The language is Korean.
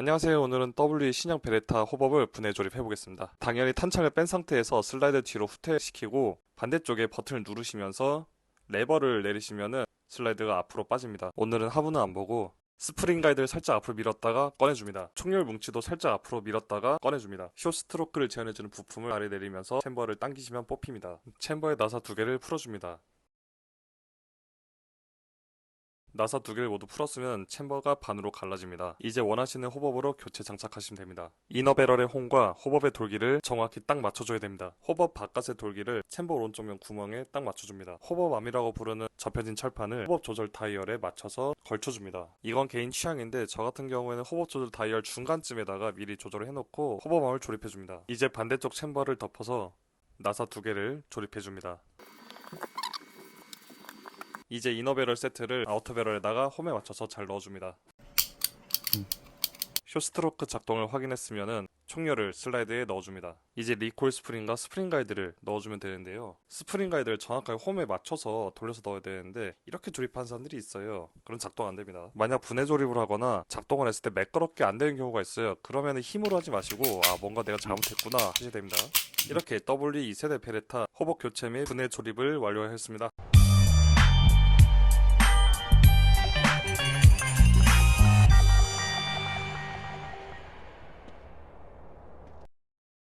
안녕하세요. 오늘은 W 신형 베레타 호법을 분해 조립해 보겠습니다. 당연히 탄창을 뺀 상태에서 슬라이드 뒤로 후퇴시키고 반대쪽에 버튼을 누르시면서 레버를 내리시면은 슬라이드가 앞으로 빠집니다. 오늘은 하부는 안 보고 스프링 가이드를 살짝 앞으로 밀었다가 꺼내줍니다. 총열 뭉치도 살짝 앞으로 밀었다가 꺼내줍니다. 쇼 스트로크를 지원해주는 부품을 아래 내리면서 챔버를 당기시면 뽑힙니다. 챔버의 나사 두 개를 풀어줍니다. 나사 두 개를 모두 풀었으면 챔버가 반으로 갈라집니다. 이제 원하시는 호법으로 교체 장착하시면 됩니다. 이너 배럴의 홈과 호법의 돌기를 정확히 딱 맞춰줘야 됩니다. 호법 바깥의 돌기를 챔버 오른쪽면 구멍에 딱 맞춰줍니다. 호법 암이라고 부르는 접혀진 철판을 호법 조절 다이얼에 맞춰서 걸쳐줍니다. 이건 개인 취향인데 저 같은 경우에는 호법 조절 다이얼 중간쯤에다가 미리 조절을 해놓고 호법암을 조립해줍니다. 이제 반대쪽 챔버를 덮어서 나사 두 개를 조립해줍니다. 이제 이너 배럴 세트를 아우터 배럴에다가 홈에 맞춰서 잘 넣어줍니다. 쇼스트로크 작동을 확인했으면은 총열을 슬라이드에 넣어줍니다. 이제 리콜 스프링과 스프링 가이드를 넣어주면 되는데요. 스프링 가이드를 정확하게 홈에 맞춰서 돌려서 넣어야 되는데 이렇게 조립한 사람들이 있어요. 그럼 작동 안 됩니다. 만약 분해 조립을 하거나 작동을 했을 때 매끄럽게 안 되는 경우가 있어요. 그러면 힘으로 하지 마시고 아 뭔가 내가 잘못했구나 하셔야 됩니다. 이렇게 W 2세대 베레타 호복 교체 및 분해 조립을 완료했습니다.